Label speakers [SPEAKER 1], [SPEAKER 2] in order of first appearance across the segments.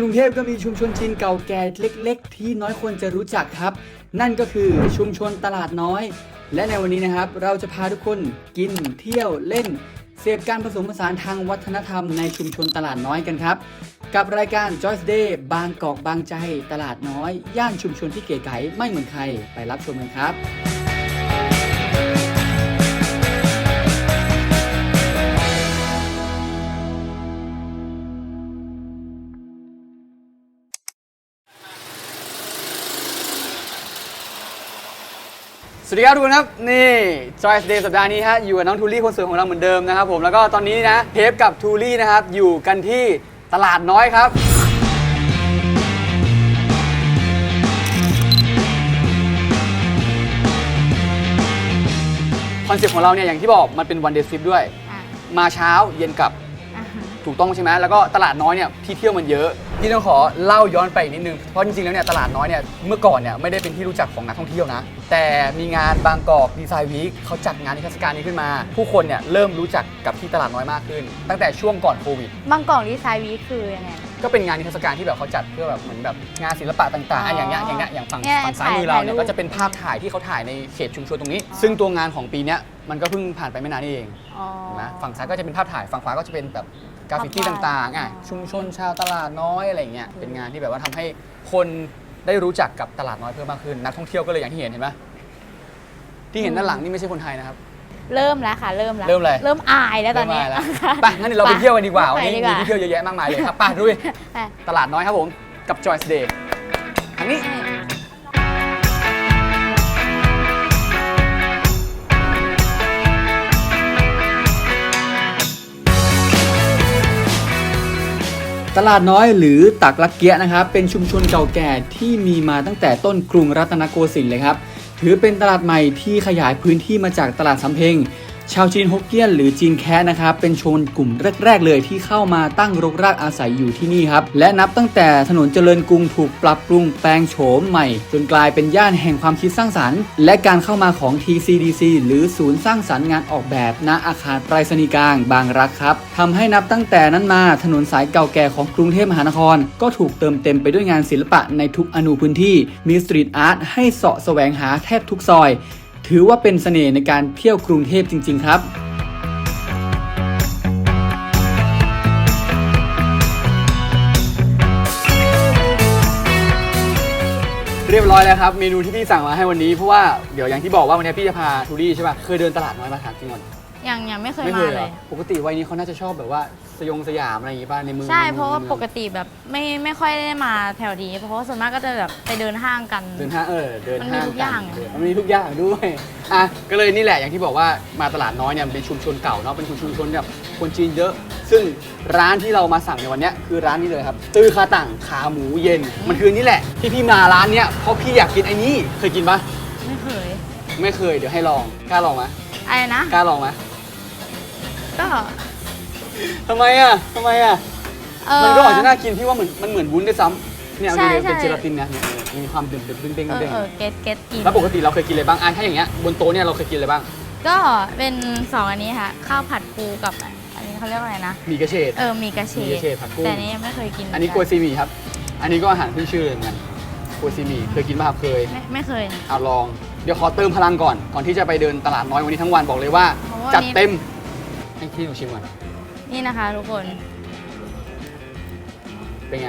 [SPEAKER 1] กรุงเทพก็มีชุมชนจีนเก่าแก่เล็ก ๆ ที่น้อยคนจะรู้จักครับ นั่นก็คือชุมชนตลาดน้อย และในวันนี้นะครับ เราจะพาทุกคนกินเที่ยวเล่น เสพการผสมผสานทางวัฒนธรรมในชุมชนตลาดน้อยกันครับ กับรายการ Joyce Day บางกอกบางใจตลาดน้อย ย่านชุมชนที่เก๋ไก๋ไม่เหมือนใครไปรับชมกันครับ สวัสดีครับทุกคนครับ นี่ Joyce Day สัปดาห์นี้ฮะอยู่กับน้องทูลี่คนสวยของเราเหมือนเดิมนะครับผมแล้วก็ตอนนี้นะเทปกับทูลี่นะครับอยู่กันที่ตลาดน้อยครับ คอนเซ็ปต์ของเราเนี่ยอย่างที่บอกมันเป็นวันเดย์ทริปด้วย
[SPEAKER 2] อะ
[SPEAKER 1] มาเช้าเย็นกลับ
[SPEAKER 2] อะฮะ
[SPEAKER 1] ถูกต้องใช่ไหมแล้วก็ตลาดน้อยเนี่ยที่เที่ยวมันเยอะพี่ต้องขอเล่าย้อนไปอีกนิดนึงเพราะจริงๆแล้วเนี่ยตลาดน้อยเนี่ยเมื่อก่อนเนี่ยไม่ได้เป็นที่รู้จักของนักท่องเที่ยวนะ แต่มีงานบางกอกดีไซน์วีคเขาจัดงานนิทรรศการนี้ขึ้นมา ผู้คนเนี่ยเริ่มรู้จักกับที่ตลาดน้อยมากขึ้น ตั้งแต่ช่วงก่อนโควิด
[SPEAKER 2] บางกล่องดีไซน์วีคคือยังไง
[SPEAKER 1] ก็เป็นงานนิทรรศการที่แบบเขาจัดเพื่อแบบเหมือนแบบงานศิลปะต่างๆ
[SPEAKER 2] อ๋อ
[SPEAKER 1] อะอย่างเงี้ยอย่างเงี้ยอย่างฝั่ง
[SPEAKER 2] เนี่ย
[SPEAKER 1] ฝั่งซ้ายมือเราเนี่ย
[SPEAKER 2] ถ่ายรูป
[SPEAKER 1] ก็จะเป็นภาพถ่ายที่เขาถ่ายในเขตชุมชนตรงนี้
[SPEAKER 2] อ๋อ
[SPEAKER 1] ซึ่งตัวงานของปีเนี้ยมันก็เพิ่งผ่านไปไม่นานนี่เอง
[SPEAKER 2] อ๋อ
[SPEAKER 1] เห็นไหมฝั่งซ้ายก็จะเป็นภาพถ่ายฝั่งขวาก็จะเป็นแบบ กราฟฟิตี้
[SPEAKER 2] ภาพวาด
[SPEAKER 1] ต่างๆอะ
[SPEAKER 2] อ๋อ
[SPEAKER 1] ชุมชนชาวตลาดน้อยอะไรเงี้ยเป็นงานที่แบบว่าทำให้คนได้รู้จักกับตลาดน้อยเพิ่มมากขึ้น นักท่องเที่ยวก็เลยอย่างที่เห็นเห็นไหมที่เห็นด้านหลังนี่ไม่ใช่คนไทยนะครับ
[SPEAKER 2] เริ่มแล้วค่ะเริ่มแล้ว
[SPEAKER 1] เริ่มอะไร
[SPEAKER 2] เริ่มอายแล้วตอนนี้
[SPEAKER 1] เริ่มมาแล้วไปงั้นเดี๋ยวเราไปเที่ยวกันดีกว่าวันนี้
[SPEAKER 2] ไปดี
[SPEAKER 1] มี
[SPEAKER 2] กว่า
[SPEAKER 1] ที่เที่ยวเยอะแยะมากมายเลยครับไปดูดิ
[SPEAKER 2] ไป
[SPEAKER 1] ตลาดน้อยครับผมกับ Joyce Day ทางนี้ ตลาดน้อยหรือตักลักเกียนะครับเป็นชุมชนเก่าแก่ที่มีมาตั้งแต่ต้นกรุงรัตนโกสินทร์เลยครับ ถือเป็นตลาดใหม่ที่ขยายพื้นที่มาจากตลาดสำเพ็ง ชาวจีนฮกเกี้ยนหรือจีนแคะนะครับเป็นชนกลุ่มแรก ๆ เลยที่เข้ามาตั้งรกรากอาศัยอยู่ที่นี่ครับ และนับตั้งแต่ถนนเจริญกรุงถูกปรับปรุงแปลงโฉมใหม่ จนกลายเป็นย่านแห่งความคิดสร้างสรรค์ และการเข้ามาของ TCDC หรือศูนย์สร้างสรรค์งานออกแบบณอาคารไปรษณีย์กลางบางรักครับทำให้นับตั้งแต่นั้นมาถนนสายเก่าแก่ของกรุงเทพมหานคร ก็ถูกเติมเต็มไปด้วยงานศิลปะในทุกอนูพื้นที่ มีสตรีทอาร์ตให้เสาะแสวงหาแทบทุกซอย ถือว่าเป็นเสน่ห์ในการเที่ยวกรุงเทพจริง ๆ ครับเรียบร้อยแล้วครับ เมนูที่พี่สั่งมาให้วันนี้เพราะว่าเดี๋ยวอย่างที่บอกว่าวันนี้พี่จะพาทูรี่ใช่ป่ะเคยเดินตลาดน้อยมาถามจริงก่อน
[SPEAKER 2] ยังยังไม่เคย
[SPEAKER 1] ไม่
[SPEAKER 2] มา
[SPEAKER 1] เคยเห
[SPEAKER 2] เล
[SPEAKER 1] รอย ปกติวัยนี้เขาน่าจะชอบแบบว่าสยงสยามอะไรอย่างงี้ป่ะในเมือง
[SPEAKER 2] ใช่
[SPEAKER 1] ในมือง
[SPEAKER 2] เพราะว่า
[SPEAKER 1] ในมือง
[SPEAKER 2] ปกติแบบไม่ไม่ค่อยได้มาแถวนี้ เพราะว่าส่วนมากก็จะแบบไปเดินห้างกัน
[SPEAKER 1] เดินห้างเออเดิน
[SPEAKER 2] มันมี
[SPEAKER 1] ห้าง
[SPEAKER 2] ทุกอย่าง
[SPEAKER 1] เดินมันมีทุกอย่างด้วยอะก็เลยนี่แหละอย่างที่บอกว่ามาตลาดน้อยเนี่ยมันเป็นชุมชนเก่าเนาะเป็นชุมชนแบบคนจีนเยอะ ซึ่งร้านที่เรามาสั่งในวันเนี้ยคือร้านนี้เลยครับ ตือคาต่างขาหมูเย็นมันคือนี่แหละที่พี่มาร้านเนี้ยเพราะพี่อยากกินไอ้นี่เคยกินปะ
[SPEAKER 2] ไม่เคย
[SPEAKER 1] ไม่เคยเดี๋ยวให้ลองกล้าลองไหม
[SPEAKER 2] อะไรนะ
[SPEAKER 1] กล้าลองไหม
[SPEAKER 2] ก็
[SPEAKER 1] ทำไมอะทำไมอะ
[SPEAKER 2] เออ
[SPEAKER 1] มันก็ออกจะน่ากินพี่ว่าเหมือนมันเหมือนวุ้นด้วยซ้ำเนี่ยเอา
[SPEAKER 2] ใช่
[SPEAKER 1] ดูดิเป็น
[SPEAKER 2] ใช่
[SPEAKER 1] เจลาตินนะเนี่ยเนี่ยมีความเด้งๆเด้งๆ
[SPEAKER 2] เออ
[SPEAKER 1] เด้ง
[SPEAKER 2] เออเกตเกตกิน
[SPEAKER 1] ๆแล้วปกติเราเคยกินอะไรบ้างอะถ้าอย่างเงี้ยบนโต๊ะเนี่ยเราเคยกินอะไรบ้าง
[SPEAKER 2] ก็เป็นสองอันนี้ค่ะ ข้าวผัดปูกับ อันนี้เขาเรียกว่าอะไรนะ
[SPEAKER 1] มีกระเฉด
[SPEAKER 2] เออ มีกระเฉ
[SPEAKER 1] มีกระเฉดผัดกุ้ง
[SPEAKER 2] แต่อันนี้ยังไม่เคยกิน
[SPEAKER 1] อันนี้กล้วยซีหมี่ครับ อันนี้ก็อาหารขึ้นชื่อเลยเหมือนกันกล้วยซีหมี่เคยกินป่ะครับเคย
[SPEAKER 2] ไม่ไม่เคย
[SPEAKER 1] เอาลอง เดี๋ยวขอเติมพลังก่อนก่อนที่จะไปเดินตลาดน้อยวันนี้ทั้งวันบอกเลยว่า
[SPEAKER 2] เพราะว่า
[SPEAKER 1] จัด
[SPEAKER 2] นี่
[SPEAKER 1] เต็ม ให้พี่หนูชิมก่อน
[SPEAKER 2] นี่นะคะทุกคน
[SPEAKER 1] เป็นไง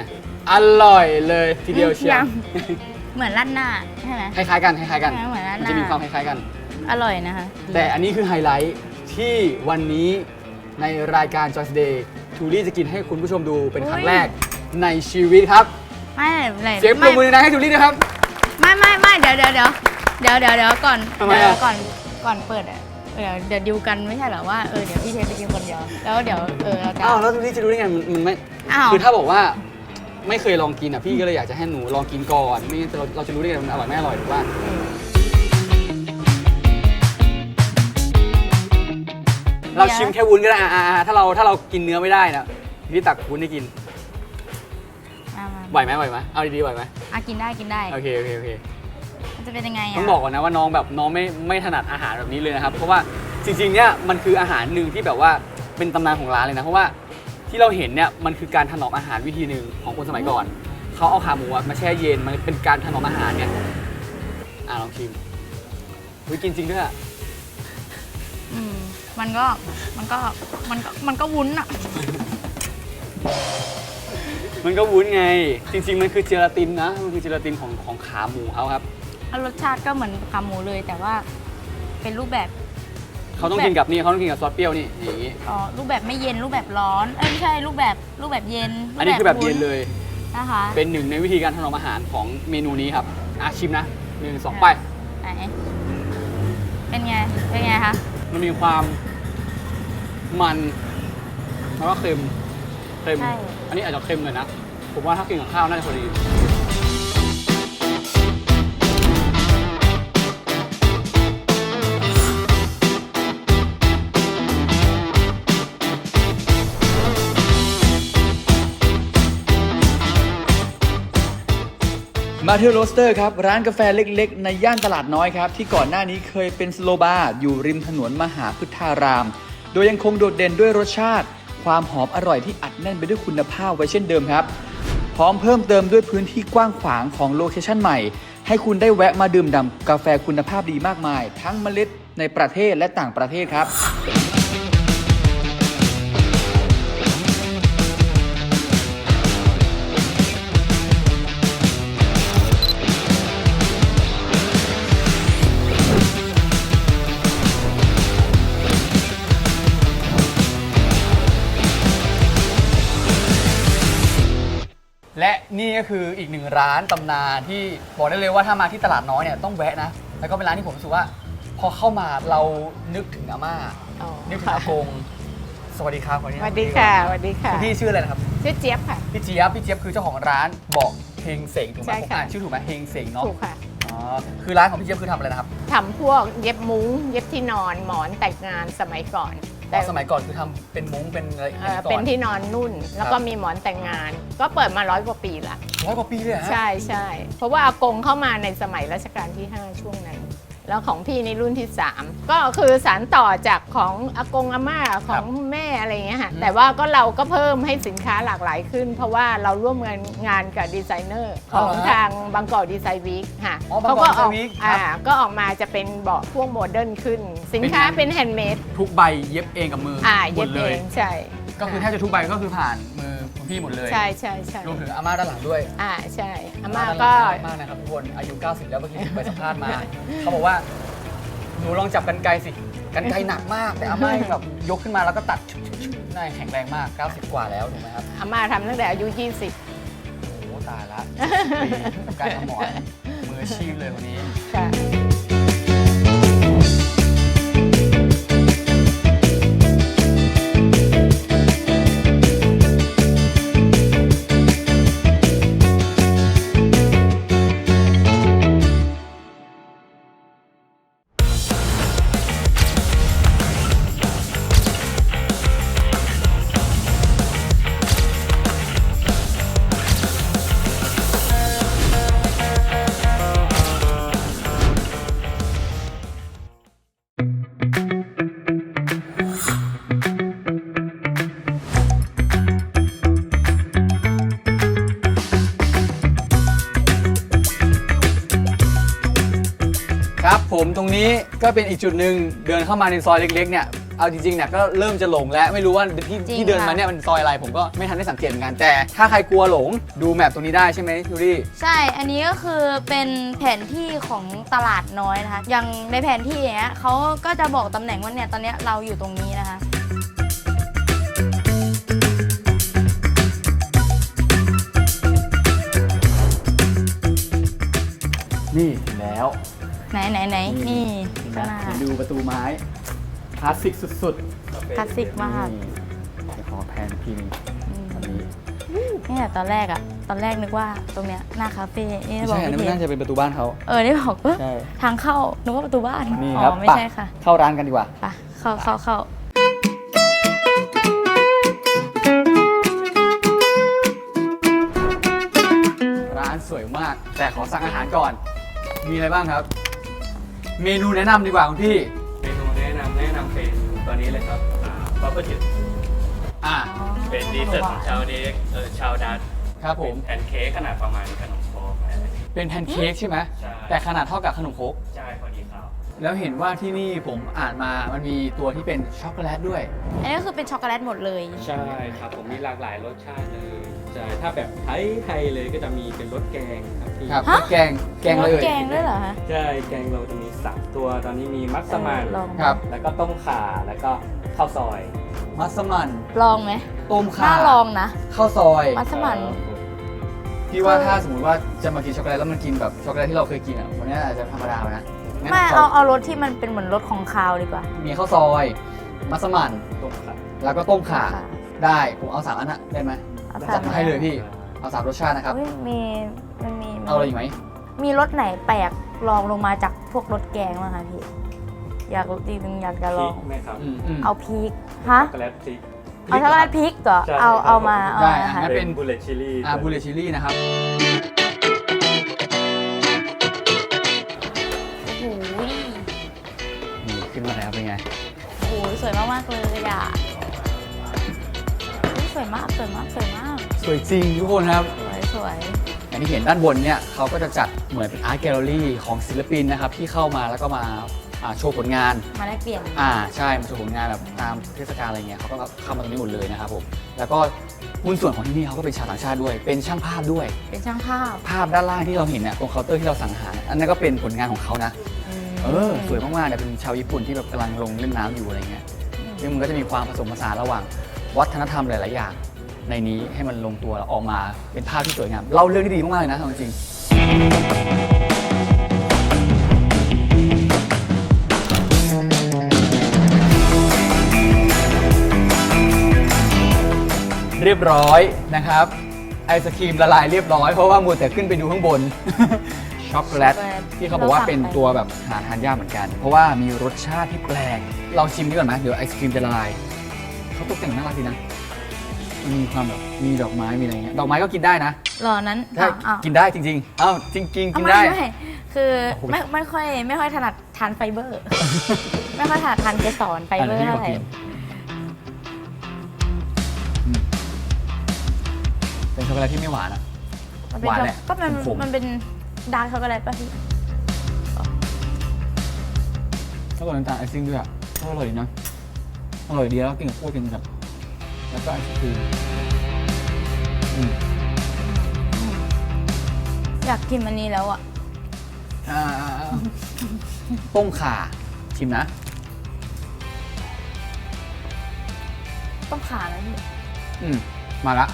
[SPEAKER 1] อร่อยเลยทีเดียวเชียว
[SPEAKER 2] ยังเหมือนราดหน้าใช่ไหม
[SPEAKER 1] คล้ายๆกันคล้ายๆกัน
[SPEAKER 2] ใช่เหมือนราดห
[SPEAKER 1] มัน
[SPEAKER 2] น้า
[SPEAKER 1] จะมีความคล้ายๆกัน
[SPEAKER 2] อร่อยนะคะ
[SPEAKER 1] แต่อันนี้คือไฮไลท์ที่วันนี้ในรายการ Joyce Day ทูรี่จะกินให้คุณผู้ชมดูเป็นครั้งแรกในชีวิตครับ
[SPEAKER 2] ไม่ไม่
[SPEAKER 1] เสียงปรบมือนะให้ทูรี่ด้วยครับ
[SPEAKER 2] ไม่ไม่ไม่เดี๋ยวเดี๋ยวเดี๋ยวเดี๋ยวเดี๋ยวเดี๋ยวก่อน
[SPEAKER 1] ทำไมอะ
[SPEAKER 2] เดี๋ยวก่อนก่อนเปิดอะ เดี๋ยวเดี๋ยวดิวกันไม่ใช่เหรอว่าเออเดี๋ยวพี่เทปไปกินคนเดียวแล้วเดี๋ยวเออเราจะ
[SPEAKER 1] อ้าวแล้วทูรี่จะรู้ได้ไงมันมันไม่
[SPEAKER 2] อ้าว
[SPEAKER 1] คือถ้าบอกว่าไม่เคยลองกินอะพี่ก็เลยอยากจะให้หนูลองกินก่อนไม่งั้นเราเราจะรู้ได้ไงมันอร่อยไม่อร่อยถูกป่ะเราชิมแค่วุ้นก็ได้อะอะอะถ้าเราถ้าเรากินเนื้อไม่ได้นะพี่ตักวุ้นให้กิน
[SPEAKER 2] มามา
[SPEAKER 1] ไหวไหมไหวไหมเอาดีๆไหวไหม
[SPEAKER 2] อะกินได้กินได้
[SPEAKER 1] โอเคโอเคโอเค
[SPEAKER 2] มันจะเป็นยังไงอะ
[SPEAKER 1] ต้องบอกก่อนนะว่าน้องแบบน้องไม่ไม่ถนัดอาหารแบบนี้เลยนะครับ เพราะว่าจริงๆ เนี่ยมันคืออาหารหนึ่งที่แบบว่าเป็นตำนานของร้านเลยนะ เพราะว่าที่เราเห็นเนี่ยมันคือการถนอมอาหารวิธีหนึ่งของคนสมัยก่อน เขาเอาขาหมูอะมาแช่เย็นมันเป็นการถนอมอาหารเนี่ยอะลองชิมเฮ้ยกินจริงด้วยอะ
[SPEAKER 2] อืมมันก็มันก็มันก็มันก็วุ้นอะ
[SPEAKER 1] มันก็วุ้นไง จริง ๆ มันคือเจลาตินนะ มันคือเจลาตินของของขาหมูเขาครับ
[SPEAKER 2] รสชาติก็เหมือนขาหมูเลย แต่ว่าเป็นรูปแบบ
[SPEAKER 1] เขาต้องกินกับนี่เขาต้องกินกับซอสเปรี้ยวนี่อย่างนี้
[SPEAKER 2] อ๋อรูปแบบไม่เย็นรูปแบบร้อนเอ้ยไม่ใช่รูปแบบรูปแบบเย็น
[SPEAKER 1] อันนี้คือแบบเย็นเลย
[SPEAKER 2] นะคะ
[SPEAKER 1] เป็นหนึ่งในวิธีการถนอมอาหารของเมนูนี้ครับอะชิมนะหนึ่งสองไป
[SPEAKER 2] ไหนเป็นไงเป็นไงคะ
[SPEAKER 1] มันมีความมันแล้วก็เค็มเค็ม
[SPEAKER 2] ใช่
[SPEAKER 1] อันนี้อาจจะเค็มเลยนะผมว่าถ้ากินกับข้าวน่าจะพอดี มาเทลโรสเตอร์ครับ ร้านกาแฟเล็กๆ ในย่านตลาดน้อยครับ ที่ก่อนหน้านี้เคยเป็นสโลบาร์อยู่ริมถนนมหาพุทธาราม โดยยังคงโดดเด่นด้วยรสชาติ ความหอมอร่อยที่อัดแน่นไปด้วยคุณภาพไว้เช่นเดิมครับ พร้อมเพิ่มเติมด้วยพื้นที่กว้างขวางของโลเคชั่นใหม่ ให้คุณได้แวะมาดื่มด่ำกาแฟคุณภาพดีมากมาย ทั้งเมล็ดในประเทศและต่างประเทศครับ และนี่ก็คืออีกหนึ่งร้านตำนานที่บอกได้เลยว่าถ้ามาที่ตลาดน้อยเนี่ยต้องแวะนะ แล้วก็เป็นร้านที่ผมรู้สึกว่า พอเข้ามาเรานึกถึงอาม่า
[SPEAKER 3] อ๋อ
[SPEAKER 1] นึกถึงอากง สวัสดีครับ
[SPEAKER 3] สวัสดีค่ะสวัสดีค่ะ
[SPEAKER 1] คุณพี่ชื่ออะไรนะครับ
[SPEAKER 3] ชื่อเจี๊ยบค่ะ
[SPEAKER 1] พี่เจี๊ยบ พี่เจี๊ยบคือเจ้าของร้านบอกเฮงเสงถูกไหม
[SPEAKER 3] ใช่
[SPEAKER 1] ผม
[SPEAKER 3] ค่ะ
[SPEAKER 1] อ่านชื่อถูกไหมเฮงเสงเนาะ
[SPEAKER 3] ถูกค่ะ
[SPEAKER 1] อ๋อ คือร้านของพี่เจี๊ยบคือทำอะไรนะครับ
[SPEAKER 3] ทำพวกเย็บมุ้ง เย็บที่นอนหมอนแต่งงานสมัยก่อน
[SPEAKER 1] แต่ สมัยก่อนคือทำเป็นมุ้งเป็นอะไร
[SPEAKER 3] เอ่อ
[SPEAKER 1] ก่อ
[SPEAKER 3] เป็นที่นอนนุ่น แล้วก็มีหมอนแต่งงาน ก็เปิดมาร้อยกว่าปีละ
[SPEAKER 1] ร้อยกว่าปีเลยเหรอฮะ
[SPEAKER 3] ใช่ใช่เพราะว่าอากงเข้ามาในสมัยรัชกาลที่ 5 ช่วงนั้น แล้วของพี่ในรุ่นที่ 3 ก็คือสารต่อจากของอากงอาม่าของแม่อะไรอย่างเงี้ยค่ะแต่ว่าก็เราก็เพิ่มให้สินค้าหลากหลายขึ้น เพราะว่าเราร่วมงานงานกับดีไซเนอร์ของทางบางกอกดีไซน์วีคค่ะ
[SPEAKER 1] อ๋อบางกอก
[SPEAKER 3] ออก
[SPEAKER 1] Design Week ครั
[SPEAKER 3] อ่า
[SPEAKER 1] บ
[SPEAKER 3] ก็ออกมาจะเป็นเบาะพวกโมเดิร์นขึ้น สินค้า
[SPEAKER 1] เป็นไง
[SPEAKER 3] เป็นแฮนด์เมด
[SPEAKER 1] ทุกใบเย็บเองกับมืออ
[SPEAKER 3] อ่า
[SPEAKER 1] หม
[SPEAKER 3] เย็
[SPEAKER 1] ด
[SPEAKER 3] บ
[SPEAKER 1] เล
[SPEAKER 3] เอย งใช่
[SPEAKER 1] ก็คือแทบจะทุกใบก็คือผ่านมือคุณ พี่หมดเลย
[SPEAKER 3] ใช่ใช่ใช่
[SPEAKER 1] รวมถึงอาม่าด้านหลังด้วย
[SPEAKER 3] อ่าใช่อา
[SPEAKER 1] อา
[SPEAKER 3] ม่า
[SPEAKER 1] ด้านห
[SPEAKER 3] ก็
[SPEAKER 1] ลังน่ารักมากนะครับทุกคน อายุ 90 แล้วเมื่อกี้ไปสัมภาษณ์มา เขาบอกว่า หนูลองจับกันไกลสิ กันไกลหนักมาก แต่อาม่ายังแบบยกขึ้นมาแล้วก็ตัดชุบๆๆได้แข็งแรงมาก 90 กว่าแล้วถูกไหมครับ
[SPEAKER 3] อาม่าทำตั้งแต่อายุ 20
[SPEAKER 1] โอ้โหตายละปีกับการทำหมอนมืออาชีพเลยคนนี้
[SPEAKER 3] ค่ะ
[SPEAKER 1] ตรงนี้ก็เป็นอีกจุดหนึ่งเดินเข้ามาในซอยเล็กๆเนี่ยเอาจริงๆเนี่ยก็เริ่มจะหลงแล้วไม่รู้ว่าที่
[SPEAKER 2] จริง
[SPEAKER 1] ที่เดินมา
[SPEAKER 2] ค่ะ
[SPEAKER 1] เนี่ยมันซอยอะไรผมก็ไม่ทันได้สังเกตเหมือนกันแต่ ถ้าใครกลัวหลงดูแมปตรงนี้ได้ใช่ไหมทูรี่
[SPEAKER 2] ใช่ อันนี้ก็คือเป็นแผนที่ของตลาดน้อยนะคะ อย่างในแผนที่อย่างเงี้ยเขาก็จะบอกตำแหน่งว่าเนี่ยตอนเนี้ยเราอยู่ตรงนี้นะคะ
[SPEAKER 1] นี่ถึงแล้ว
[SPEAKER 2] ไหนไหนไหนนี่ข้างหน้า
[SPEAKER 1] ดูประตูไม้คลาสสิกสุดๆ
[SPEAKER 2] คลาสสิกมาก
[SPEAKER 1] นี่เดี๋ยวขอแพนอีกทีหนึง
[SPEAKER 2] อืม
[SPEAKER 1] อันนี้
[SPEAKER 2] เนี่ยตอนแรกอะตอนแรกนึกว่าตรงเนี้ยหน้าคาเฟ่นี่
[SPEAKER 1] ไม่
[SPEAKER 2] บอก
[SPEAKER 1] ใช่อันนั้น
[SPEAKER 2] พี่
[SPEAKER 1] มัน
[SPEAKER 2] เท
[SPEAKER 1] น่าจะเป็นประตูบ้านเขา
[SPEAKER 2] เออได้บอกเออ
[SPEAKER 1] ใช่
[SPEAKER 2] ทางเข้านึกว่าประตูบ้าน
[SPEAKER 1] นี่
[SPEAKER 2] อ๋
[SPEAKER 1] ครับ
[SPEAKER 2] อไม่
[SPEAKER 1] ป
[SPEAKER 2] ใช่ค่ะ
[SPEAKER 1] เข้าร้านกันดีกว่า
[SPEAKER 2] ไปเข้าเข้าเข้า
[SPEAKER 1] ร้านสวยมาก แต่ขอสั่งอาหารก่อน มีอะไรบ้างครับ เมนูแนะนำดีกว่าคุณพี่
[SPEAKER 4] เมนูแนะนำแนะนำเป็นตัวนี้เลยครับบัฟเฟอร์จิต
[SPEAKER 1] อ่า
[SPEAKER 2] อ๋อ
[SPEAKER 4] เป็นดีเซอร์ของชาวเด็กเออชาวดัต
[SPEAKER 1] ครับผม
[SPEAKER 4] เป็นแพนเค้กขนาดประมาณขนมโค้กอะไร
[SPEAKER 1] เป็นแพนเค้กใช่ไหม
[SPEAKER 4] ใช่
[SPEAKER 1] แต่ขนาดเท่ากับขนมครก
[SPEAKER 4] ใช่พอดีครับ
[SPEAKER 1] แล้วเห็นว่าที่นี่ผมอ่านมามันมีตัวที่เป็นช็อกโกแลตด้วย
[SPEAKER 2] อันนี้ก็คือเป็นช็อกโกแลตหมดเลย
[SPEAKER 4] ใช่ครับผมมีหลากหลายรสชาติเลย ใช่ถ้าแบบไทยไทยเลยก็จะมีเป็นรสแกงครับพี่
[SPEAKER 1] ครับ
[SPEAKER 2] ฮะ
[SPEAKER 1] แกงแกงเลย
[SPEAKER 2] แกงด้วยเหรอฮะ
[SPEAKER 4] ใช่แกงเราจะมีสามตัวตอนนี้มีมัสมั่น
[SPEAKER 2] เออลอง
[SPEAKER 1] ครับ
[SPEAKER 4] แล้วก็ต้มข่าแล้วก็ข้าวซอย
[SPEAKER 1] มัสมั่น
[SPEAKER 2] ลองไหม
[SPEAKER 1] ต้มข่า
[SPEAKER 2] น่าลองนะ
[SPEAKER 1] ข้าวซอย
[SPEAKER 2] มัสมั่น
[SPEAKER 1] พี่ว่าถ้าสมมติว่าจะมากินช็อกโกแลตแล้วมันกินแบบช็อกโกแลตที่เราเคยกินอะวันนี้อาจจะธรรมดาไปนะงั้น
[SPEAKER 2] ไม่
[SPEAKER 1] ข
[SPEAKER 2] เอาเอารสที่มันเป็นเหมือนรสของคาวดีกว่า
[SPEAKER 1] มีข้าวซอย มัสมั่น
[SPEAKER 4] ต้มข่า
[SPEAKER 1] แล้วก็ต้มข่า
[SPEAKER 2] ค่ะ
[SPEAKER 1] ได้ ผมเอาสามอันนะได้ไหม
[SPEAKER 2] เอา
[SPEAKER 1] จั
[SPEAKER 2] สา
[SPEAKER 1] ด
[SPEAKER 2] ม
[SPEAKER 1] มาให้เลยพี่ เอาสามรสชาตินะครับ
[SPEAKER 2] อุ๊ยมีมันมี
[SPEAKER 1] เอาอะไรอีกไหม
[SPEAKER 2] มีรสไหนแปลกลองลงมาจากพวกรสแกงบ้างคะพี่ อยากจริงๆอยากจะ
[SPEAKER 4] พ
[SPEAKER 2] ล
[SPEAKER 4] ริ
[SPEAKER 2] อง
[SPEAKER 4] กไหมครับ
[SPEAKER 1] อืมอืม
[SPEAKER 2] เอาพริกฮะ
[SPEAKER 4] ช็อกโกแลตพริก
[SPEAKER 2] เอาช็อกโกแลตพริกเหรอ
[SPEAKER 4] ใช่
[SPEAKER 2] เอา
[SPEAKER 4] ครับ
[SPEAKER 2] เอามา
[SPEAKER 4] ผม
[SPEAKER 2] เอา
[SPEAKER 1] ได้
[SPEAKER 2] มา
[SPEAKER 1] อะ
[SPEAKER 2] ค่ะ
[SPEAKER 1] งั้น
[SPEAKER 4] เป็นบูเลชิลี่
[SPEAKER 1] อ่าบูเลชิลี่นะครับ
[SPEAKER 2] โอ้โห
[SPEAKER 1] นี่ขึ้นมาแล้วเป็นไง
[SPEAKER 2] โอ้โหสวยมากๆเลยอะอุ๊ย สวยมาก สวยมาก สวยมาก
[SPEAKER 1] สวยจริงทุกคนครับ
[SPEAKER 2] สวยสวย
[SPEAKER 1] อย่างที่เห็นด้านบนเนี่ยเขาก็จะจัดเหมือนเป็นอาร์ตแกลเลอรี่ของศิลปินนะครับ ที่เข้ามาแล้วก็มาอ่าโชว์ผลงาน
[SPEAKER 2] มาแลกเปลี่ยน
[SPEAKER 1] อ่าใช่มาโชว์ผลงานแบบตามเทศกาลอะไรเงี้ยเขาก็เข้ามาตรงนี้หมดเลยนะครับผมแล้วก็หุ้นส่วนของที่นี่เขาก็เป็นชาวต่างชาติด้วย เป็นช่างภาพด้วย
[SPEAKER 2] เป็นช่างภาพ
[SPEAKER 1] ภาพด้านล่างที่เราเห็นเนี่ยตรงเคาน์เตอร์ที่เราสั่งอาหารอันนั้นก็เป็นผลงานของเขานะ
[SPEAKER 2] ม
[SPEAKER 1] เออสวยมากๆเนี่ยเป็นชาวญี่ปุ่นที่แบบกำลังลงเล่นน้ำอยู่อะไรเงี้ยซึ่งมันก็จะมีความผสมผสานระหว่าง วัฒนธรรมหลาย ๆ อย่าง ในนี้ให้มันลงตัวแล้วออกมาเป็นภาพที่สวยงามเล่าเรื่องได้ดีมากๆเลยนะเอาจริงเรียบร้อยนะครับ ไอศครีมละลายเรียบร้อยเพราะว่ามัวแต่ขึ้นไปดูข้างบน ช็อกโกแลตที่เขาบอกว่าเป็นตัวแบบหาทานยากเหมือนกัน เพราะว่ามีรสชาติที่แปลก เราชิมดีก่อนไหมเดี๋ยวไอศครีมจะละลาย เขาตกแต่งน่ารักดีนะ มันมีความแบบมีดอกไม้มีอะไรเงี้ย ดอกไม้ก็กินได้นะ
[SPEAKER 2] หรอนั้น
[SPEAKER 1] ถ้า
[SPEAKER 2] อ้าวอ้าว
[SPEAKER 1] กินได้จริงๆเอ้าจริงๆกิ
[SPEAKER 2] อ้าวนไม่
[SPEAKER 1] ได้
[SPEAKER 2] ไม่คือ
[SPEAKER 1] โอ้โห
[SPEAKER 2] ไม่ไม่ค่อยไม่ค่อยถนัดทานไฟเบอร์ ไม่ค่อยถนัดทานเกสรไฟเบอร์
[SPEAKER 1] อะ
[SPEAKER 2] เท่าไหร่
[SPEAKER 1] ดี๋ยวพี่ขอกินอืมเป็นช็อกโกแลตที่ไม่หวานอะ
[SPEAKER 2] มันเป็น
[SPEAKER 1] หวานแหละ
[SPEAKER 2] ก็มัน
[SPEAKER 1] ขมๆ
[SPEAKER 2] มันเป็นดาร์กช็อกโกแลตป่ะพี่
[SPEAKER 1] แล้วก็น้ำตาลไอซิ่งด้วยอะก็อร่อยดีนะ อร่อยดีแล้วกินกับพวกกินกับแล้วก็ไอศครีมอืม
[SPEAKER 2] อยากกินอันนี้แล้วอะ
[SPEAKER 1] อ่าต้มข่าชิมนะ
[SPEAKER 2] ต้องขานะพี่
[SPEAKER 1] อืมมาละ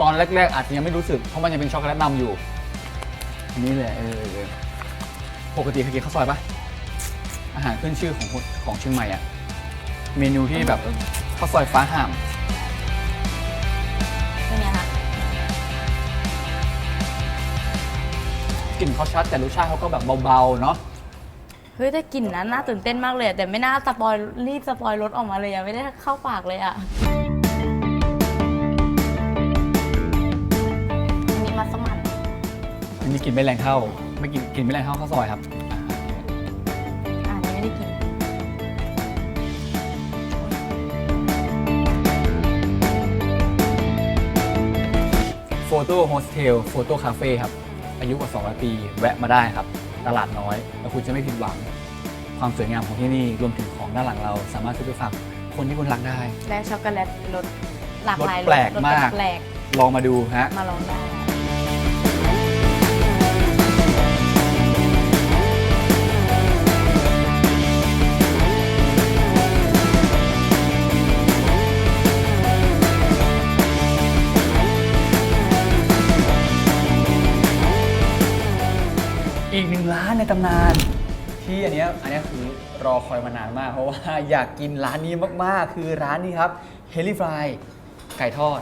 [SPEAKER 1] ตอนแรก ๆ อาจจะยังไม่รู้สึก เพราะมันยังเป็นช็อกโกแลตนำอยู่ อันนี้เลยเออเออปกติเคยกินข้าวซอยปะอาหารขึ้นชื่อของคนของเชียงใหม่อะ เมนูที่แบบข้าวซอยฟ้าห่าม
[SPEAKER 2] เป็นไงคะ
[SPEAKER 1] กลิ่นเขาชัดแต่รสชาติเขาก็แบบเบาๆเนาะ
[SPEAKER 2] เฮ้ยแต่กลิ่นนั้นน่าตื่นเต้นมากเลยอะแต่ไม่น่าสปอยรีบสปอยรสออกมาเลยอะไม่ได้เข้าปากเลยอะอันนี้มัสมั่น
[SPEAKER 1] อันนี้กลินไม่แรงเท่า ไม่กินกลินไม่แรงเท่าข้าวซอยครับ โฟโต้โฮสเทลโฟโต้คาเฟ่ครับ อายุกว่า 200 ปี แวะมาได้ครับ ตลาดน้อย แล้วคุณจะไม่ผิดหวัง ความสวยงามของที่นี่ รวมถึงของด้านหลังเรา สามารถซื้อไปฝากคนที่คุณรักได้
[SPEAKER 2] และช็อกโกแลตรสหลากหลาย
[SPEAKER 1] รสแปลก
[SPEAKER 2] รส
[SPEAKER 1] มาก
[SPEAKER 2] แปลก
[SPEAKER 1] ลองมาดูฮะ
[SPEAKER 2] ๆมาลองได้
[SPEAKER 1] ร้านในตำนาน ที่อันเนี้ยอันเนี้ยคือรอคอยมานานมาก เพราะว่าอยากกินร้านนี้มากๆ คือร้านนี้ครับเฮลิฟรายไก่ทอด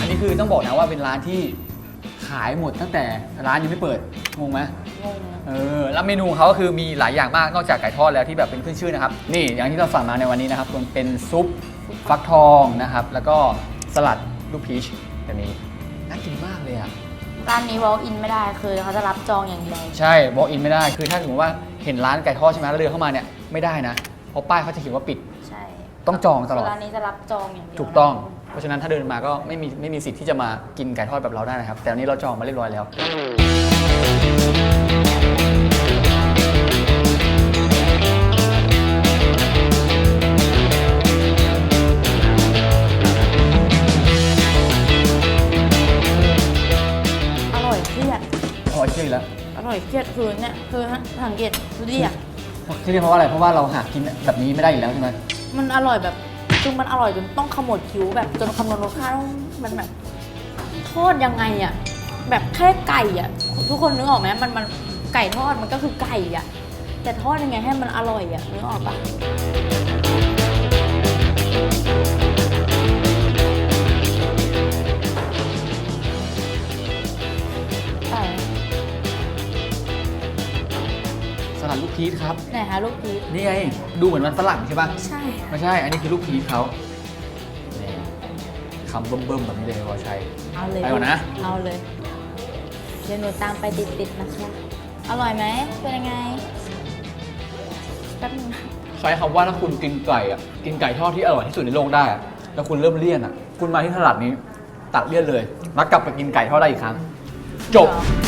[SPEAKER 1] อันนี้คือต้องบอกนะว่าเป็นร้านที่ขายหมดตั้งแต่ร้านยังไม่เปิดงงไหม
[SPEAKER 2] งง
[SPEAKER 1] เออแล้วเมนูเขาก็คือมีหลายอย่างมากนอกจากไก่ทอดแล้วที่แบบเป็นขึ้นชื่อนะครับ นี่อย่างที่เราสั่งมาในวันนี้นะครับมันเป็นซุป ฟักทองนะครับ แล้วก็สลัดลูกพีชแบบนี้น่ากินมากเลยอะ
[SPEAKER 2] ร้านนี้ walk in ไม่ได้คือเขาจะรับจองอย่างเดียว
[SPEAKER 1] ใช่บอกอินไม่ได้ คือถ้าสมมติว่าเห็นร้านไก่ทอดใช่ไหมแล้วเดินเข้ามาเนี่ยไม่ได้นะ เพราะป้ายเขาจะเขียนว่าปิด
[SPEAKER 2] ใช่
[SPEAKER 1] ต้องจองตลอด
[SPEAKER 2] ร้านนี้จะรับจองอย่างเดียว
[SPEAKER 1] ถูกต้อง เพราะฉะนั้นถ้าเดินมาก็ไม่มีไม่มีสิทธิ์ที่จะมากินไก่ทอดแบบเราได้นะครับ แต่วันนี้เราจองมาเรียบร้อยแล้ว
[SPEAKER 2] เครียดคือเนี่ยคือสังเกตดูดิอะ
[SPEAKER 1] ที่เรียกเพราะว่าอะไรเพราะว่าเราหากินแบบนี้ไม่ได้อยู่แล้วใช่ไหม
[SPEAKER 2] มันอร่อยแบบคือมันอร่อยจนต้องขมวดคิ้วแบบจนคำนวณรสชาติต้องมันแบบทอดยังไงอะแบบแค่ไก่อะทุกคนนึกออกไหมมันมันไก่ทอดมันก็คือไก่อะแต่ทอดยังไงให้มันอร่อยอะนึกออกปะ
[SPEAKER 1] ลัดลูกพีชครับ
[SPEAKER 2] ไหนคะลูกพีช
[SPEAKER 1] นี่ไง ดูเหมือนมันฝรั่งใช่ปะ
[SPEAKER 2] ใช่
[SPEAKER 1] ไม่ใช่ อันนี้คือลูกพีชเขานี่คำเบิ่มๆแบบนี้เลยวอชัย
[SPEAKER 2] เอาเลย
[SPEAKER 1] ไปก่อนนะ
[SPEAKER 2] เอาเลย เดี๋ยวหนูตามไปติดๆนะคะ อร่อยไหม เป็นยังไงแป๊บนึงนะ
[SPEAKER 1] ใช้คำว่าถ้าคุณกินไก่อะกินไก่ทอดที่อร่อยที่สุดในโลกได้อะแล้วคุณเริ่มเลี่ยนอะคุณมาที่ตลาดนี้ ตัดเลี่ยนเลย แล้วกลับไปกินไก่ทอดได้อีกครั้ง จบถึ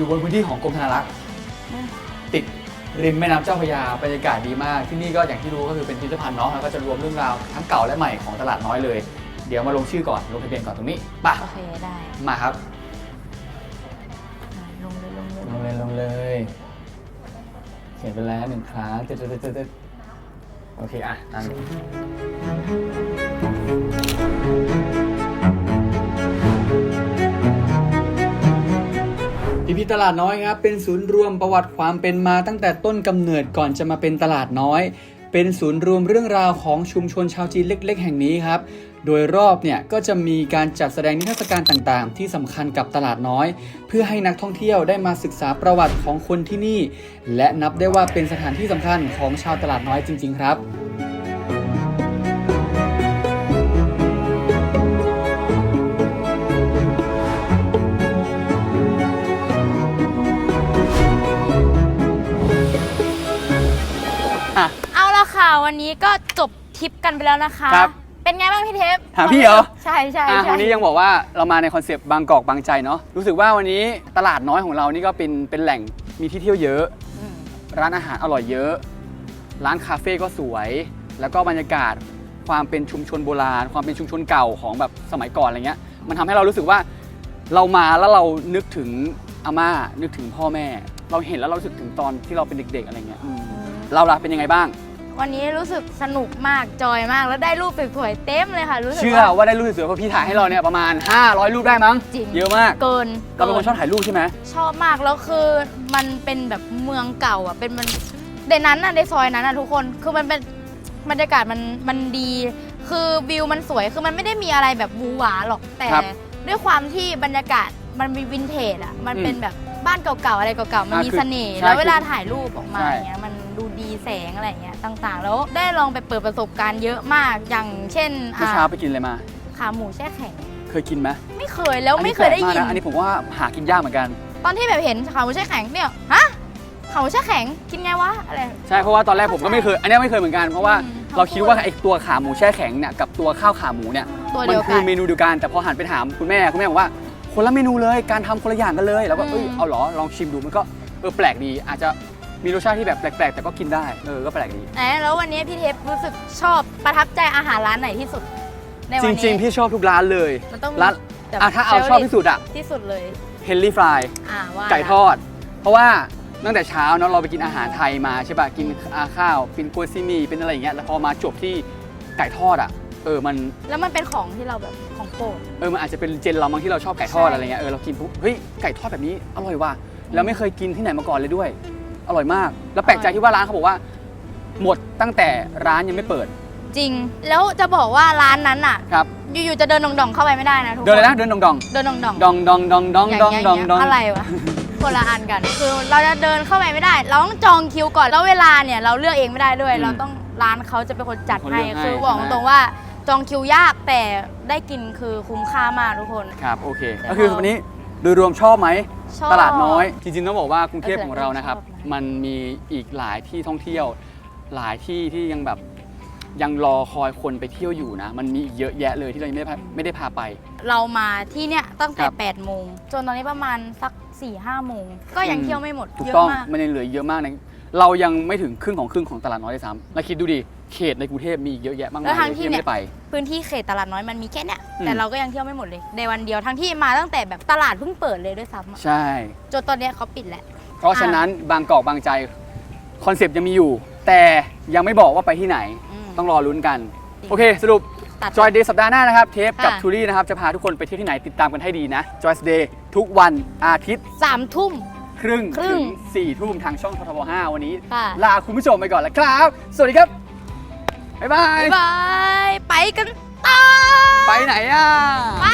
[SPEAKER 1] อยู่บนพื้นที่ของกรมธนารักษ์ติดริมแม่น้ำเจ้าพระยาบรรยากาศดีมาก ที่นี่ก็อย่างที่รู้ก็คือเป็นพิพิธภัณฑ์เนาะแล้วก็จะรวมเรื่องราวทั้งเก่าและใหม่ของตลาดน้อยเลย เดี๋ยวมาลงชื่อก่อนลงทะเบียนก่อนตรงนี้ไป่ะ
[SPEAKER 2] โอเคได้
[SPEAKER 1] มาครับ
[SPEAKER 2] ลงเลยลงเลย
[SPEAKER 1] ลงเลยลงเลยเขียนไปแล้วหนึ่งครั้งตึ๊ดตึ๊ดตึ๊ดตึ๊ดโอเคอะนั่นพิพิ ธตลาดน้อยครับ เป็นศูนย์รวมประวัติความเป็นมาตั้งแต่ต้นกำเนิดก่อนจะมาเป็นตลาดน้อย เป็นศูนย์รวมเรื่องราวของชุมชนชาวจีนเล็ก ๆ แห่งนี้ครับ โดยรอบเนี่ยก็จะมีการจัดแสดงนิทรรศการต่างๆ ที่สำคัญกับตลาดน้อย เพื่อให้นักท่องเที่ยวได้มาศึกษาประวัติของคนที่นี่ และนับได้ว่าเป็นสถานที่สำคัญของชาวตลาดน้อยจริง ๆ ครั
[SPEAKER 2] บ ทริปกันไปแล้วนะคะ
[SPEAKER 1] ครับ
[SPEAKER 2] เป็นไงบ้างพี่เทป
[SPEAKER 1] ถามพี่เหรอ
[SPEAKER 2] ใช่ใช่
[SPEAKER 1] อะ
[SPEAKER 2] ใช่
[SPEAKER 1] วันนี้ยังบอกว่าเรามาในคอนเซปต์บางกอกบางใจเนาะรู้สึกว่าวันนี้ตลาดน้อยของเรานี่ก็เป็นเป็นแหล่งมีที่เที่ยวเยอะ
[SPEAKER 2] อืม
[SPEAKER 1] ร้านอาหารอร่อยเยอะ ร้านคาเฟ่ก็สวย แล้วก็บรรยากาศความเป็นชุมชนโบราณ ความเป็นชุมชนเก่าของแบบสมัยก่อนอะไรเงี้ย มันทำให้เรารู้สึกว่าเรามาแล้วเรานึกถึงอาม่านึกถึงพ่อแม่ เราเห็นแล้วเรารู้สึกถึงตอนที่เราเป็นเด็ก ๆอะไรเงี้ยอืมเราล่ะเป็นยังไงบ้าง
[SPEAKER 2] วันนี้รู้สึกสนุกมากจอยมากแล้วได้รูปสวยๆเต็มเลยค่ะ รู้สึก
[SPEAKER 1] เชื่อว่าได้รูปสวยๆเพราะพี่ถ่ายให้เราเนี่ยประมาณ 500 รูปได้มั้ง
[SPEAKER 2] จริง
[SPEAKER 1] เยอะมาก
[SPEAKER 2] เกิน
[SPEAKER 1] เราเป็นคนชอบถ่ายรูปใช่ไหม
[SPEAKER 2] ชอบมากแล้วคือมันเป็นแบบเมืองเก่าอะเป็นมันในนั้นน่ะในซอยนั้นน่ะทุกคนคือมันเป็นบรรยากาศมันมันดี คือวิวมันสวยคือมันไม่ได้มีอะไรแบบหวือหวาหรอกแต่
[SPEAKER 1] ครับ
[SPEAKER 2] ด้วยความที่บรรยากาศมันมีวินเทจอะมัน
[SPEAKER 1] อืม
[SPEAKER 2] เป็นแบบบ้านเก่าๆอะไรเก่าๆมัน
[SPEAKER 1] อะ
[SPEAKER 2] มี
[SPEAKER 1] คือ
[SPEAKER 2] เสน่ห์
[SPEAKER 1] ใช่
[SPEAKER 2] แล้วเวลา
[SPEAKER 1] คือ
[SPEAKER 2] ถ่ายรูปออกมา
[SPEAKER 1] ใช่
[SPEAKER 2] อย่างเงี้ยมัน ดูดีแสงอะไรอย่างเงี้ยต่างๆ แล้วได้ลองไปเปิดประสบการณ์เยอะมากอย่างเช่น
[SPEAKER 1] เมื่อเช้า
[SPEAKER 2] อะ
[SPEAKER 1] ไปกินอะไรมา
[SPEAKER 2] ขาหมูแช่แข็ง
[SPEAKER 1] เคยกินไหม
[SPEAKER 2] ไม่เคยแล้วไม่เคยได้ยิน
[SPEAKER 1] อัแปลกมากะอันนี้ผมว่าหากินยากเหมือนกัน
[SPEAKER 2] ตอนที่แบบเห็นขาหมูแช่แข็งเนี่ยฮะขาหมูแช่แข็งกินไงวะอะไร
[SPEAKER 1] ใช่เพราะว่าตอนแรกผมก็ไม่เคย อันเนี้ยไม่เคยเหมือนกันเพราะว่า
[SPEAKER 2] อืม
[SPEAKER 1] เราคิดว่าไอ้ตัวขาหมูแช่แข็งเนี่ยกับตัวข้าวขาหมูเนี่ย
[SPEAKER 2] ตัว
[SPEAKER 1] มั
[SPEAKER 2] เดียว
[SPEAKER 1] คื
[SPEAKER 2] กั
[SPEAKER 1] อนเมนูเดียวกันแต่พอหันไปถามคุณแม่คุณแม่บอกว่าคนละเมนูเลยการทำคนละอย่างกันเลย แล้วก็
[SPEAKER 2] อืม
[SPEAKER 1] เอ้ยเอาเหรอลองชิมดูมันก็เออแปลกดีอาจจะ มีรสชาติที่แบบแปลกๆ แต่ก็กินได้ เออ ก็แปลกดี
[SPEAKER 2] ไหนแล้ววันนี้พี่เทปรู้สึกชอบประทับใจอาหารร้านไหนที่สุด ใน
[SPEAKER 1] จ
[SPEAKER 2] วันนี้
[SPEAKER 1] ริงๆ พี่ชอบทุกร้านเลย
[SPEAKER 2] มันต้อง
[SPEAKER 1] ร้าน
[SPEAKER 2] แบบ
[SPEAKER 1] อะถ้าเอาชอบที่สุดอะ
[SPEAKER 2] ที่สุดเลย
[SPEAKER 1] เฮนรี่ฟราย
[SPEAKER 2] อ่าว่า
[SPEAKER 1] ไก่ทอด เพราะว่าตั้งแต่เช้าเนาะเราไปกินอาหารไทยมาใช่ป่ะ กินอาข้าว เป็นกัวซิมีเป็นอะไรอย่างเงี้ย แล้วพอมาจบที่ไก่ทอดอะเออ มัน
[SPEAKER 2] แล้วมันเป็นของที่เราแบบของโปรด
[SPEAKER 1] เออ มันอาจจะเป็นเจนเราบางที่เราชอบไก่ทอด
[SPEAKER 2] ใช่
[SPEAKER 1] อะไรเงี้ย เออ เรากินปุ๊บ เฮ้ย ไก่ทอดแบบนี้อร่อยว่ะ แล้วไม่เคยกินที่ไหนมาก่อนเลยด้วย อร่อยมาก แล้วแปลกใจที่ว่าร้านเขาบอกว่า หมดตั้งแต่ร้านยังไม่เปิด
[SPEAKER 2] จริง แล้วจะบอกว่าร้านนั้นอะ
[SPEAKER 1] ครับ
[SPEAKER 2] อยู่ๆจะเดินดองๆเข้าไปไม่ได้นะทุกคน
[SPEAKER 1] เดินเลยนะเดินดองดอง
[SPEAKER 2] เดินดองๆ
[SPEAKER 1] ดองดองดองดองดอง
[SPEAKER 2] อย่าง
[SPEAKER 1] ดอง
[SPEAKER 2] เงี้ย
[SPEAKER 1] ดองดอง
[SPEAKER 2] อะไรวะคนละอันกัน คือเราจะเดินเข้าไปไม่ได้ เราต้องจองคิวก่อน แล้วเวลาเนี่ยเราเลือกเองไม่ได้ด้วย เราต้องร้านเขาจะเป็นคนจัดให้ คือบอกตรงๆว่าจองคิวยากแต่ได้กินคือคุ้มค่ามากทุกคน
[SPEAKER 1] ครับโอเค
[SPEAKER 2] แต่
[SPEAKER 1] ก็คือ
[SPEAKER 2] พอ
[SPEAKER 1] วันนี้ โดยรวมชอบไหม
[SPEAKER 2] ชอบ
[SPEAKER 1] ตลาดน้อย จริงๆต้องบอกว่ากรุงเทพ
[SPEAKER 2] เออ
[SPEAKER 1] ของเรานะครับ
[SPEAKER 2] ชอบนะ
[SPEAKER 1] มันมีอีกหลายที่ท่องเที่ยว หลายที่ที่ยังแบบยังรอคอยคนไปเที่ยวอยู่นะ มันมีอีกเยอะแยะเลยที่เรายังไม่ได้พาไม่ได้พาไป
[SPEAKER 2] เรามาที่เนี่ยตั้งแต่
[SPEAKER 1] ครับ
[SPEAKER 2] 8โมงจนตอนนี้ประมาณสัก4ี่ห้าโมงก็ยัง
[SPEAKER 1] อืม
[SPEAKER 2] เที่ยวไม่หมด
[SPEAKER 1] ถูก
[SPEAKER 2] เย
[SPEAKER 1] ต้อ
[SPEAKER 2] อะ
[SPEAKER 1] ง
[SPEAKER 2] มาก
[SPEAKER 1] มันยังเหลือเยอะมากนะเรายังไม่ถึงครึ่งของครึ่งของตลาดน้อยเลยซ้ำแล้วคิดดูดิ เขตในกรุงเทพมีอีกเยอะแยะมากมา
[SPEAKER 2] แล้
[SPEAKER 1] ยว
[SPEAKER 2] ทาง
[SPEAKER 1] เลย
[SPEAKER 2] ที่
[SPEAKER 1] ที่ยัง
[SPEAKER 2] เนี่
[SPEAKER 1] ไม่
[SPEAKER 2] ย
[SPEAKER 1] ได้ไป
[SPEAKER 2] พื้นที่เขตตลาดน้อยมันมีแค่เนี้ย
[SPEAKER 1] อืม
[SPEAKER 2] แต่เราก็ยังเที่ยวไม่หมดเลย ในวันเดียวทั้งที่มาตั้งแต่แบบตลาดเพิ่งเปิดเลยด้วยซ้ำอะ
[SPEAKER 1] ใช่
[SPEAKER 2] จนตอนเนี้ยเขาปิดแล้ว
[SPEAKER 1] เพราะฉะนั้นบางกอกบางใจคอนเซปต์ยังมีอยู่ แต่ยังไม่บอกว่าไปที่ไหน
[SPEAKER 2] อืม
[SPEAKER 1] ต้องรอลุ้นกัน
[SPEAKER 2] จริง
[SPEAKER 1] โอเค สรุป
[SPEAKER 2] ตัด
[SPEAKER 1] จอยเดย์สัปดาห์หน้านะครับ เทปกับ
[SPEAKER 2] ค่ะ
[SPEAKER 1] ทูรี่นะครับ จะพาทุกคนไปเที่ยวที่ไหนติดตามกันให้ดีนะจอยเดย์ทุกวันอาทิตย์
[SPEAKER 2] สามทุ่ม
[SPEAKER 1] ครึ่ง
[SPEAKER 2] ครึ่
[SPEAKER 1] ถึ
[SPEAKER 2] ง
[SPEAKER 1] ง4ี่ทุ่มทางช่องททบ5วันนี้
[SPEAKER 2] ค่ะ
[SPEAKER 1] ลาคุณผู้ชมไปก่อนแล้วครับ สวัสดีครับ บ๊ายบาย
[SPEAKER 2] บ๊ายบาย ไปกันต่อ
[SPEAKER 1] ไปไหนอะ
[SPEAKER 2] ไป